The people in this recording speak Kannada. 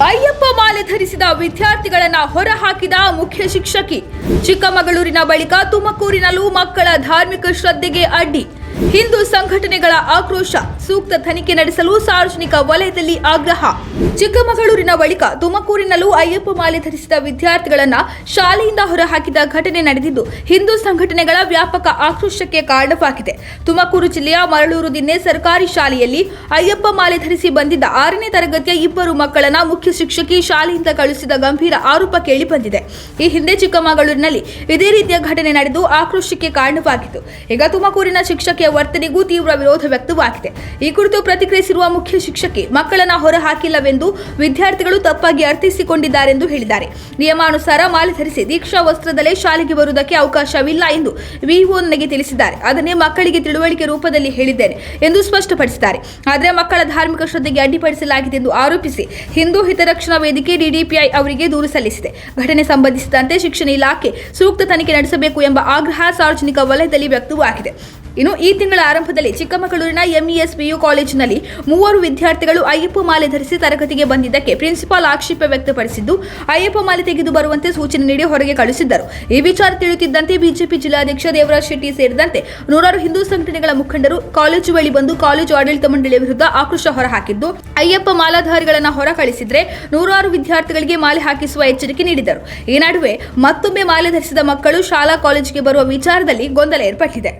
ಅಯ್ಯಪ್ಪ ಮಾಲೆ ಧರಿಸಿದ ವಿದ್ಯಾರ್ಥಿಗಳನ್ನ ಹೊರಹಾಕಿದ ಮುಖ್ಯ ಶಿಕ್ಷಕಿ. ಚಿಕ್ಕಮಗಳೂರಿನ ಬಳಿಕ ತುಮಕೂರಿನಲ್ಲೂ ಮಕ್ಕಳ ಧಾರ್ಮಿಕ ಶ್ರದ್ಧೆಗೆ ಅಡ್ಡಿ. ಹಿಂದೂ ಸಂಘಟನೆಗಳ ಆಕ್ರೋಶ, ಸೂಕ್ತ ತನಿಖೆ ನಡೆಸಲು ಸಾರ್ವಜನಿಕ ವಲಯದಲ್ಲಿ ಆಗ್ರಹ. ಚಿಕ್ಕಮಗಳೂರಿನ ಬಳಿಕ ತುಮಕೂರಿನಲ್ಲೂ ಅಯ್ಯಪ್ಪ ಮಾಲೆ ಧರಿಸಿದ ವಿದ್ಯಾರ್ಥಿಗಳನ್ನ ಶಾಲೆಯಿಂದ ಹೊರಹಾಕಿದ ಘಟನೆ ನಡೆದಿದ್ದು, ಹಿಂದೂ ಸಂಘಟನೆಗಳ ವ್ಯಾಪಕ ಆಕ್ರೋಶಕ್ಕೆ ಕಾರಣವಾಗಿದೆ. ತುಮಕೂರು ಜಿಲ್ಲೆಯ ಮರಳೂರು ದಿನ್ನೆ ಸರ್ಕಾರಿ ಶಾಲೆಯಲ್ಲಿ ಅಯ್ಯಪ್ಪ ಮಾಲೆ ಧರಿಸಿ ಬಂದಿದ್ದ ಆರನೇ ತರಗತಿಯ ಇಬ್ಬರು ಮಕ್ಕಳನ್ನ ಮುಖ್ಯ ಶಿಕ್ಷಕಿ ಶಾಲೆಯಿಂದ ಕಳುಹಿಸಿದ ಗಂಭೀರ ಆರೋಪ ಕೇಳಿಬಂದಿದೆ. ಈ ಹಿಂದೆ ಚಿಕ್ಕಮಗಳೂರಿನಲ್ಲಿ ಇದೇ ರೀತಿಯ ಘಟನೆ ನಡೆದು ಆಕ್ರೋಶಕ್ಕೆ ಕಾರಣವಾಗಿತ್ತು. ಈಗ ತುಮಕೂರಿನ ಶಿಕ್ಷಕಿಯ ವರ್ತನೆಗೂ ತೀವ್ರ ವಿರೋಧ ವ್ಯಕ್ತವಾಗಿದೆ. ಈ ಕುರಿತು ಪ್ರತಿಕ್ರಿಯಿಸಿರುವ ಮುಖ್ಯ ಶಿಕ್ಷಕಿ, ಮಕ್ಕಳನ್ನ ಹೊರಹಾಕಿಲ್ಲವೆಂದು ವಿದ್ಯಾರ್ಥಿಗಳು ತಪ್ಪಾಗಿ ಅರ್ಥೈಸಿಕೊಂಡಿದ್ದಾರೆಂದು ಹೇಳಿದ್ದಾರೆ. ನಿಯಮಾನುಸಾರ ಮಾಲೆ ಧರಿಸಿ ದೀಕ್ಷಾ ವಸ್ತ್ರದಲ್ಲೇ ಶಾಲೆಗೆ ಬರುವುದಕ್ಕೆ ಅವಕಾಶವಿಲ್ಲ ಎಂದು ವಿಒ ನನಗೆ ತಿಳಿಸಿದ್ದಾರೆ. ಅದನ್ನೇ ಮಕ್ಕಳಿಗೆ ತಿಳುವಳಿಕೆ ರೂಪದಲ್ಲಿ ಹೇಳಿದ್ದೇನೆ ಎಂದು ಸ್ಪಷ್ಟಪಡಿಸಿದ್ದಾರೆ. ಆದರೆ ಮಕ್ಕಳ ಧಾರ್ಮಿಕ ಶ್ರದ್ಧೆಗೆ ಅಡ್ಡಿಪಡಿಸಲಾಗಿದೆ ಎಂದು ಆರೋಪಿಸಿ ಹಿಂದೂ ಹಿತರಕ್ಷಣಾ ವೇದಿಕೆ ಡಿಡಿಪಿಐ ಅವರಿಗೆ ದೂರು ಸಲ್ಲಿಸಿದೆ. ಘಟನೆ ಸಂಬಂಧಿಸಿದಂತೆ ಶಿಕ್ಷಣ ಇಲಾಖೆ ಸೂಕ್ತ ತನಿಖೆ ನಡೆಸಬೇಕು ಎಂಬ ಆಗ್ರಹ ಸಾರ್ವಜನಿಕ ವಲಯದಲ್ಲಿ ವ್ಯಕ್ತವಾಗಿದೆ. ಇನ್ನು ಈ ತಿಂಗಳ ಆರಂಭದಲ್ಲಿ ಚಿಕ್ಕಮಗಳೂರಿನ ಎಂಇಎಸ್ ಪಿಯು ಕಾಲೇಜಿನಲ್ಲಿ ಮೂವರು ವಿದ್ಯಾರ್ಥಿಗಳು ಅಯ್ಯಪ್ಪ ಮಾಲೆ ಧರಿಸಿ ತರಗತಿಗೆ ಬಂದಿದ್ದಕ್ಕೆ ಪ್ರಿನ್ಸಿಪಾಲ್ ಆಕ್ಷೇಪ ವ್ಯಕ್ತಪಡಿಸಿದ್ದು, ಅಯ್ಯಪ್ಪ ಮಾಲೆ ತೆಗೆದು ಬರುವಂತೆ ಸೂಚನೆ ನೀಡಿ ಹೊರಗೆ ಕಳುಹಿಸಿದ್ದರು. ಈ ವಿಚಾರ ತಿಳಿಯುತ್ತಿದ್ದಂತೆ ಬಿಜೆಪಿ ಜಿಲ್ಲಾಧ್ಯಕ್ಷ ದೇವರಾಜ್ ಶೆಟ್ಟಿ ಸೇರಿದಂತೆ ನೂರಾರು ಹಿಂದೂ ಸಂಘಟನೆಗಳ ಮುಖಂಡರು ಕಾಲೇಜು ಬಳಿ ಬಂದು ಕಾಲೇಜು ಆಡಳಿತ ಮಂಡಳಿಯ ವಿರುದ್ಧ ಆಕ್ರೋಶ ಹೊರಹಾಕಿದ್ದು, ಅಯ್ಯಪ್ಪ ಮಾಲಾಧಾರಿಗಳನ್ನು ಹೊರ ಕಳಿಸಿದ್ರೆ ನೂರಾರು ವಿದ್ಯಾರ್ಥಿಗಳಿಗೆ ಮಾಲೆ ಹಾಕಿಸುವ ಎಚ್ಚರಿಕೆ ನೀಡಿದರು ಈ ನಡುವೆ ಮತ್ತೊಮ್ಮೆ ಮಾಲೆ ಧರಿಸಿದ ಮಕ್ಕಳು ಶಾಲಾ ಕಾಲೇಜಿಗೆ ಬರುವ ವಿಚಾರದಲ್ಲಿ ಗೊಂದಲ ಏರ್ಪಟ್ಟಿದೆ.